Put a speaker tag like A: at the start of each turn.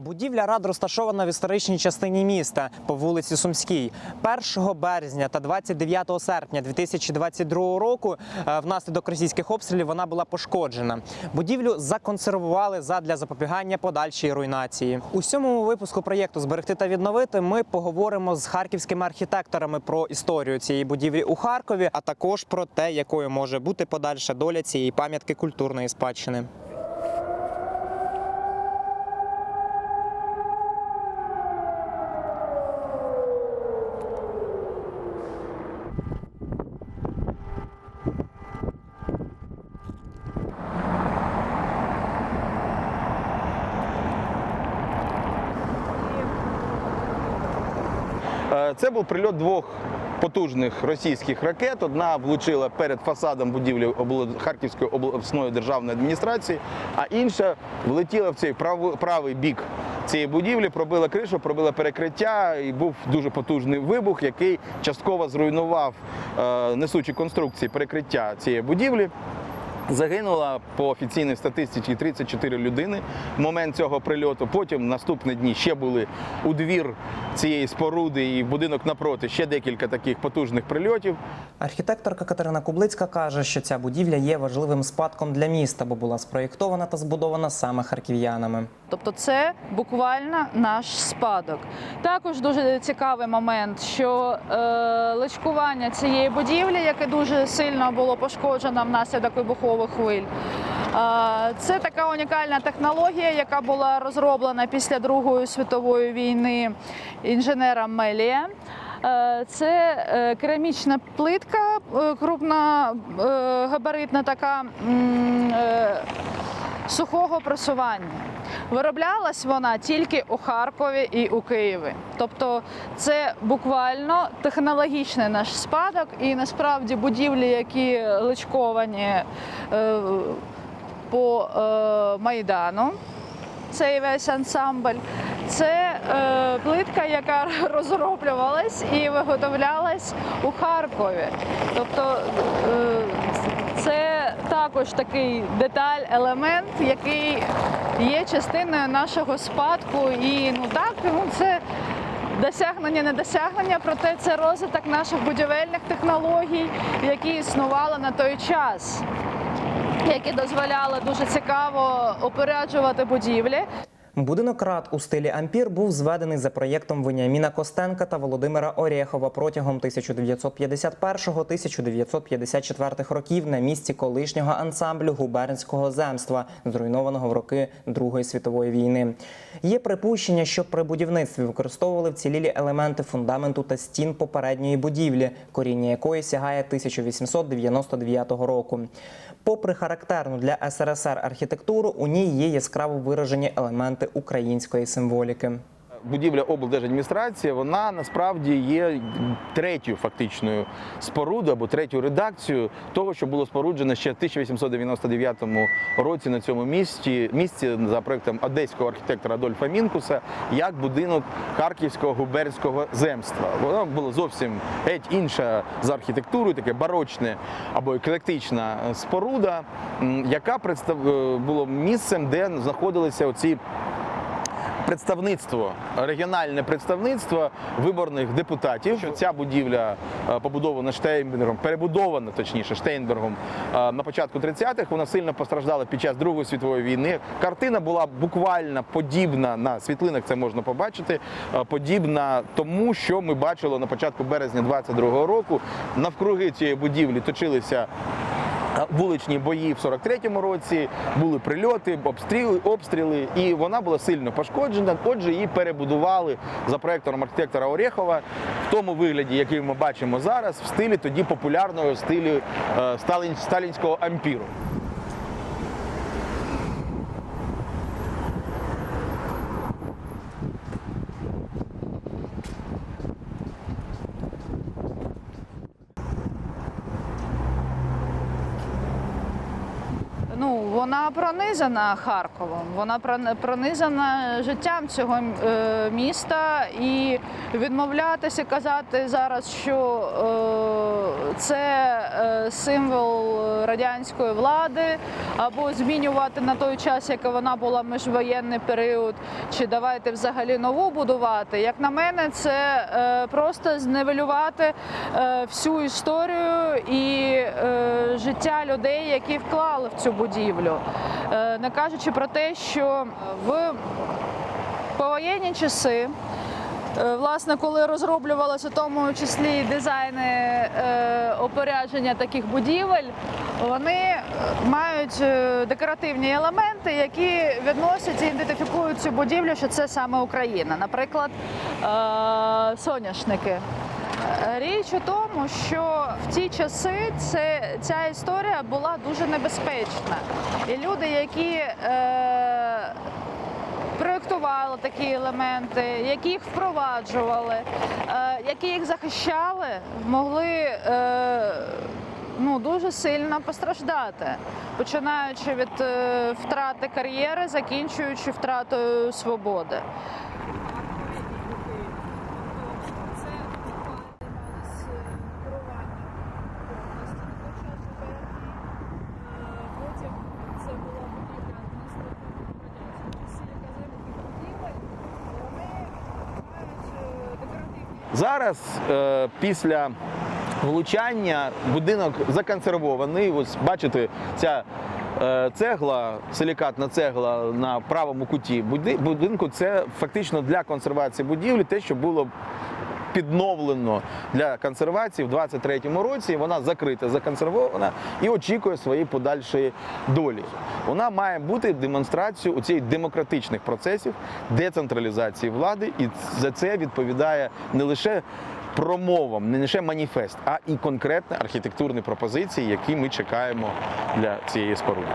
A: Будівля рад розташована в історичній частині міста по вулиці Сумській. 1 березня та 29 серпня 2022 року е, внаслідок російських обстрілів вона була пошкоджена. Будівлю законсервували задля запобігання подальшої руйнації. У сьомому випуску проєкту Зберегти та відновити ми поговоримо з харківськими архітекторами про історію цієї будівлі у Харкові, а також про те, якою може бути подальша доля цієї пам'ятки культурної спадщини.
B: Це був прильот двох потужних російських ракет. Одна влучила перед фасадом будівлі Харківської обласної державної адміністрації, а інша влетіла в цей прав- правий бік цієї будівлі, пробила кришу, пробила перекриття, і був дуже потужний вибух, який частково зруйнував е, несучі конструкції перекриття цієї будівлі. Загинуло по офіційній статистиці 34 людини в момент цього прильоту. Потім наступні дні ще були у двір цієї споруди і в будинок напроти ще декілька таких потужних прильотів.
A: Архітекторка Катерина Кублицька каже, що ця будівля є важливим спадком для міста, бо була спроєктована та збудована саме харків'янами.
C: Тобто це буквально наш спадок. Також дуже цікавий момент, що е, личкування цієї будівлі, яке дуже сильно було пошкоджено внаслідок вибухових хвиль. Це така унікальна технологія, яка була розроблена після Другої світової війни інженером Мелія. Це е, керамічна плитка, е, крупна е, габаритна така сухого просування. Вироблялась вона тільки у Харкові і у Києві. Тобто це буквально технологічний наш спадок, і насправді будівлі, які личковані е, по е, Майдану, цей весь ансамбль. Це е, плитка, яка розроблювалась і виготовлялась у Харкові. Тобто е, це також такий деталь, елемент, який є частиною нашого спадку. І ну так, ну це досягнення, не досягнення, проте це розвиток наших будівельних технологій, які існували на той час. Які дозволяли дуже цікаво опереджувати будівлі.
A: Будинок рад у стилі ампір був зведений за проєктом Веніаміна Костенка та Володимира Орєхова протягом 1951-1954 років на місці колишнього ансамблю губернського земства, зруйнованого в роки Другої світової війни. Є припущення, що при будівництві використовували вцілілі елементи фундаменту та стін попередньої будівлі, коріння якої сягає 1899 року. Попри характерну для СРСР архітектуру, у ній є яскраво виражені елементи української символіки.
B: Будівля облдержадміністрації, вона насправді є третьою фактичною спорудою або третьою редакцією того, що було споруджено ще в 1899 році на цьому місці, місці за проектом одеського архітектора Адольфа Мінкуса, як будинок Харківського губернського земства. Воно було зовсім геть інша за архітектурою, таке барочне або еклектична споруда, яка представ... е, було місцем, де знаходилися оці представництво, регіональне представництво виборних депутатів. Ця будівля е, побудована Штейнбергом, перебудована точніше Штейнбергом е, на початку 30-х, вона сильно постраждала під час Другої світової війни. Картина була буквально подібна на світлинах. Це можна побачити. е, Подібна тому, що ми бачили на початку березня 22-го року. Навкруги цієї будівлі точилися вуличні бої в 43-му році, були прильоти, обстріли, обстріли, і вона була сильно пошкоджена. Отже, її перебудували за проектором архітектора Орехова в тому вигляді, який ми бачимо зараз, в стилі тоді популярного стилі е, сталінського ампіру.
C: Ну, вона пронизана Харковом, вона прон- пронизана життям цього е, міста і відмовлятися казати зараз, що е, це е, символ радянської влади, або змінювати на той час, як вона була міжвоєнний період, чи давайте взагалі нову будувати. Як на мене, це просто зневелювати всю історію і життя людей, які вклали в цю будівлю. Е, не кажучи про те, що в повоєнні часи. Е, Власне, коли розроблювалося в тому числі дизайни е, опорядження таких будівель, вони е, мають декоративні елементи, які відносять і ідентифікують цю будівлю, що це саме Україна. Наприклад, е, соняшники. Річ у тому, що в ті часи це, ця історія була дуже небезпечна. І люди, які е, проєктували такі елементи, які їх впроваджували, е, які їх захищали, могли е, ну, дуже сильно постраждати, починаючи від е, втрати кар'єри, закінчуючи втратою свободи.
B: Зараз е, після влучання будинок законсервований. Ось бачите, ця е, цегла, силікатна цегла на правому куті будинку. Це фактично для консервації будівлі, те, що було підновлено для консервації в 23-му році. Вона закрита, законсервована і очікує своєї подальшої долі. Вона має бути демонстрацією у цих демократичних процесів децентралізації влади, і за це відповідає не лише промовам, не лише маніфест, а і конкретні архітектурні пропозиції, які ми чекаємо для цієї споруди.